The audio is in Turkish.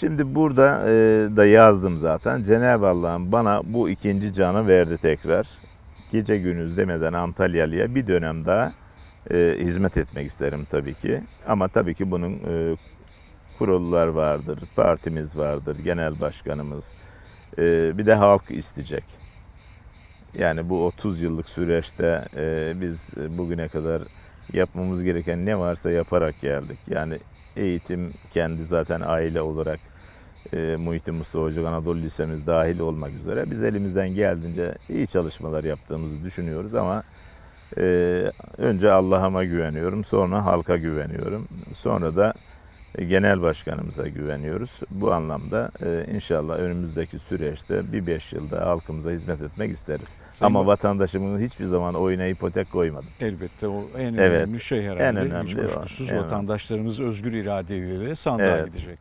Şimdi burada e, da yazdım zaten. Cenab-ı Allah'ın bana bu ikinci canı verdi tekrar. Gece gündüz demeden Antalyalı'ya bir dönem daha e, hizmet etmek isterim tabii ki. Ama tabii ki bunun e, kurullar vardır, partimiz vardır, genel başkanımız. e, bir de halk isteyecek. Yani bu 30 yıllık süreçte e, biz bugüne kadar yapmamız gereken ne varsa yaparak geldik. Yani eğitim kendi zaten aile olarak e, Muhittin Mustafa Hoca Anadolu Lisemiz dahil olmak üzere biz elimizden geldiğince iyi çalışmalar yaptığımızı düşünüyoruz ama e, önce Allah'ıma güveniyorum, sonra halka güveniyorum, sonra da genel başkanımıza güveniyoruz. Bu anlamda e, inşallah önümüzdeki süreçte bir beş yılda halkımıza hizmet etmek isteriz. Sayın Ama vatandaşımın hiçbir zaman oyuna ipotek koymadım. Elbette o en Evet, önemli şey herhalde. en önemli Hiç kuşkusuz vatandaşlarımız özgür iradeyle sandığa Evet. gidecekler.